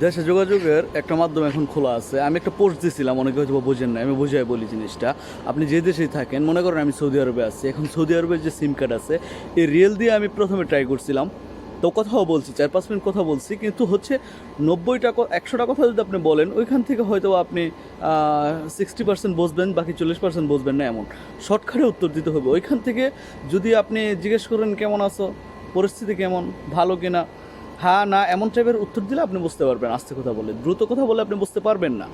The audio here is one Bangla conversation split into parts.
দেশে যোগাযোগের একটা মাধ্যম এখন খোলা আছে। আমি একটা পোস্ট দিয়েছিলাম অনেকে হয়তো বোঝেন না আমি বুঝাই বলি জিনিসটা। আপনি যে দেশেই থাকেন, মনে করেন আমি সৌদি আরবে আছি, এখন সৌদি আরবের যে সিম কার্ড আছে, এই রিয়েল দিয়ে আমি প্রথমে ট্রাই করছিলাম। তো কথাও বলছি, চার পাঁচ মিনিট কথা বলছি, কিন্তু হচ্ছে নব্বই টাকা একশোটা কথা যদি আপনি বলেন, ওইখান থেকে হয়তো আপনি সিক্সটি পার্সেন্ট বসবেন, বাকি চল্লিশ পার্সেন্ট বসবেন না এমন। শর্টকাটে উত্তর দিতে হবে। ওইখান থেকে যদি আপনি জিজ্ঞেস করেন, কেমন আছো? পরিস্থিতি কেমন? ভালো কিনা? হ্যাঁ না, এমন টাইপের উত্তর দিলে আপনি বুঝতে পারবেন, আস্তে কথা বলে। দ্রুত কথা বলে আপনি বুঝতে পারবেন না,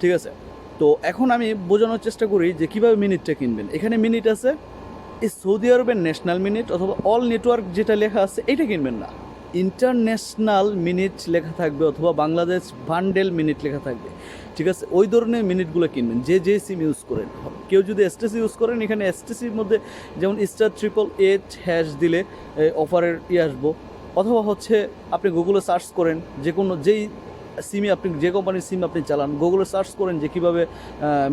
ঠিক আছে? তো এখন আমি বোঝানোর চেষ্টা করি যে কীভাবে মিনিটটা কিনবেন। এখানে মিনিট আছে, এই সৌদি আরবের ন্যাশনাল মিনিট অথবা অল নেটওয়ার্ক যেটা লেখা আছে, এটা কিনবেন না। ইন্টারন্যাশনাল মিনিট লেখা থাকবে অথবা বাংলাদেশ বান্ডেল মিনিট লেখা থাকবে, ঠিক আছে? ওই ধরনের মিনিটগুলো কিনবেন, যে যে সিম ইউজ করেন। কেউ যদি এসটিসি ইউজ করেন, এখানে এসটিসির মধ্যে যেমন স্টার ট্রিপল এইট হ্যাশ দিলে অফারের ইয়ে আসব। অথবা হচ্ছে আপনি গুগলে সার্চ করেন যে কোনো যেই সিমে আপনি, যে কোম্পানির সিম আপনি চালান গুগলে সার্চ করেন যে কীভাবে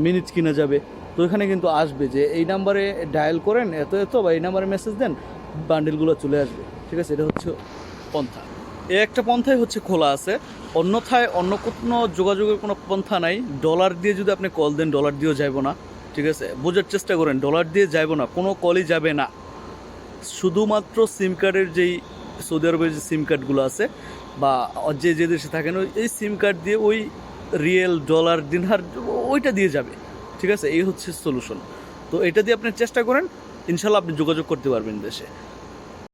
মিনিট কিনা যাবে, তো এখানে কিন্তু আসবে যে এই নাম্বারে ডায়াল করেন এত এত বা এই নাম্বারে মেসেজ দেন বান্ডেলগুলো চলে আসবে। ঠিক আছে? এটা হচ্ছে পন্থা। এ একটা পন্থাই হচ্ছে খোলা আছে। অন্যথায় অন্য কোনো যোগাযোগের কোনো পন্থা নাই। ডলার দিয়ে যদি আপনি কল দেন ডলার দিয়েও যাইব না। ঠিক আছে? বোঝার চেষ্টা করেন ডলার দিয়ে যাইব না, কোনো কলই যাবে না। শুধুমাত্র সিম কার্ডের যেই সৌদি আরবের যে সিম কার্ডগুলো আছে বা যে যে দেশে থাকেন এই সিম কার্ড দিয়ে ওই রিয়েল ডলার দিনহার ওইটা দিয়ে যাবে। ঠিক আছে? এই হচ্ছে সলিউশন তো এটা দিয়ে আপনি চেষ্টা করেন, ইনশাল্লাহ আপনি যোগাযোগ করতে পারবেন দেশে।